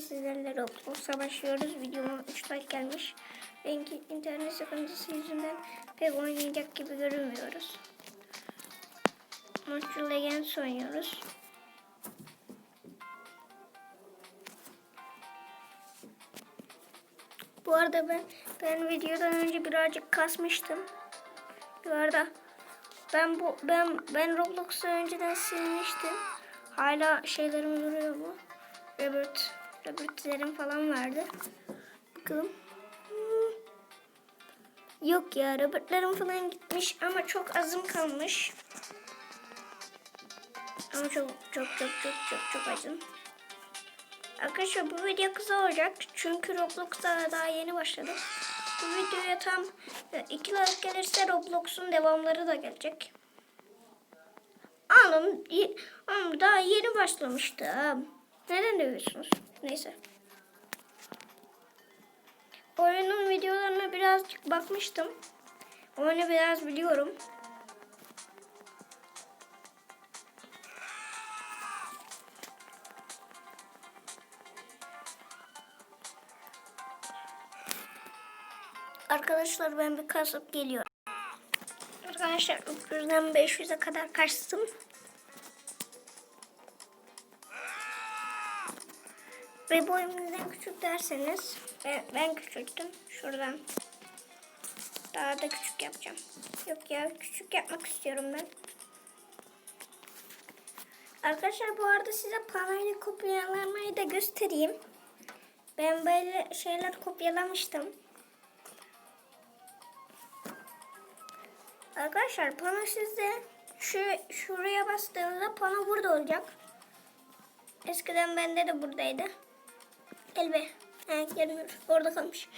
sizlerle Roblox'a başlıyoruz. Videoma 3 like gelmiş. Benimki internet sıkıntısı yüzünden pek oynayacak gibi görünmüyoruz. Monster Legends oynuyoruz. Bu arada ben ben videodan önce birazcık kasmıştım. Bu arada ben bu ben ben Roblox'u önceden silmiştim. Hala şeylerim duruyor mu? Robert Robert'lerim falan vardı. Bakalım. Yok ya Robert'lerim falan gitmiş ama çok azım kalmış. Ama çok çok çok çok çok çok azım. Arkadaşlar bu video kısa olacak çünkü Roblox'a daha yeni başladım. Bu videoya tam 2 like gelirse Roblox'un devamları da gelecek. Y- ama daha yeni başlamıştım. Neden dövüyorsunuz? Neyse. Oyunun videolarına birazcık bakmıştım. Oyunu biraz biliyorum. Arkadaşlar ben bir kasıp geliyorum. Arkadaşlar 300'den 500'e kadar kaçtım. Ve boyum neden küçük derseniz ben, ben küçülttüm. Şuradan daha da küçük yapacağım. Yok ya küçük yapmak istiyorum ben. Arkadaşlar bu arada size parayla kopyalamayı da göstereyim. Ben böyle şeyler kopyalamıştım. Arkadaşlar pano sizde şu şuraya bastığınızda pano burada olacak. Eskiden bende de buradaydı. Gel be. He, gelmiyor. Orada kalmış.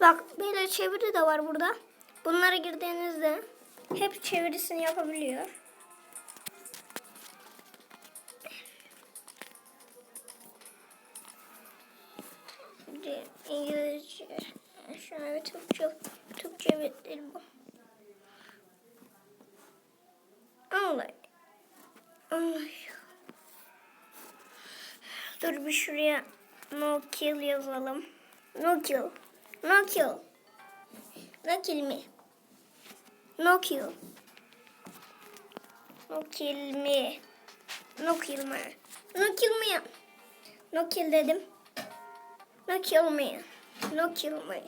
Bak böyle çeviri de var burada. Bunlara girdiğinizde hep çevirisini yapabiliyor. İngilizce. Bir Türkçe, Türkçe metleri bu. Allah. Allah. Dur bir şuraya no kill yazalım. No kill. No kill. No kill me. No kill. No kill me. No kill me. No kill me. No kill dedim. No kill me. No kill me.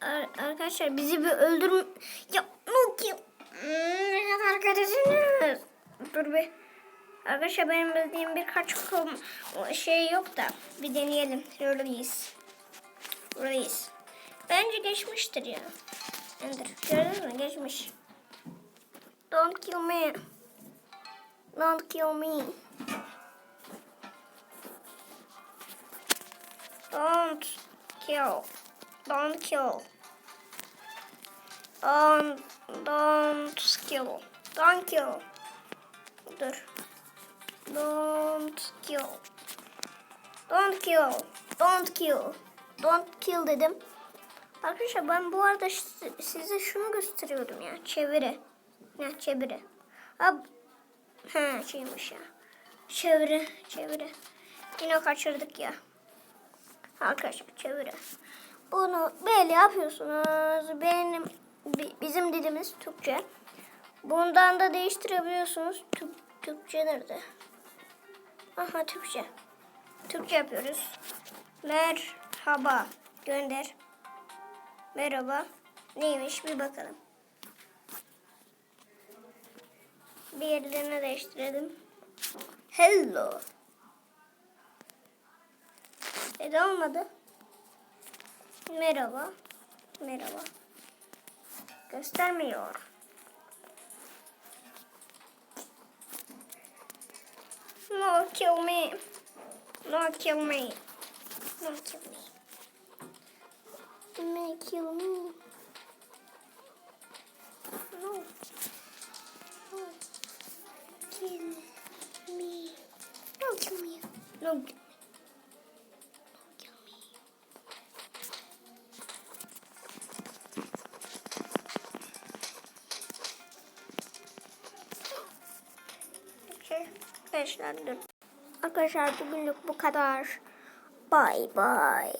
Ar- arkadaşlar bizi bir öldürm... Ya no kill. Hmm, arkadaşınız. Dur bir. Arkadaşlar benim bildiğim birkaç şey yok da bir deneyelim. Şöyleyiz. Buradayız. Bence geçmiştir ya. Ender. Gördün mü? Geçmiş. Don't kill me. Don't kill me. Don't kill. Don't kill. Don't, don't kill. Don't kill. Dur. Don't kill. Don't kill. Don't kill. Don't kill dedim. Arkadaşlar ben bu arada size, şunu gösteriyordum ya. Çeviri. Ya çeviri. Ab ha şeymiş ya. Çeviri. Çeviri. Yine kaçırdık ya. Arkadaşlar çeviri. Bunu böyle yapıyorsunuz. Benim bi- bizim dilimiz Türkçe. Bundan da değiştirebiliyorsunuz. Türk, Türkçe nerede? Aha Türkçe. Türkçe yapıyoruz. Merhaba. Gönder. Merhaba. Neymiş bir bakalım. Bir yerlerine değiştirelim. Hello. Neden olmadı? Merhaba. Merhaba. Göstermiyor. No, kill me. No, kill me. No, kill me. No, kill me. No. No. Kill me. No, kill me. No. No, kill me. Şey, arkadaşlar dur. Arkadaşlar bugünlük bu kadar. Bay bay.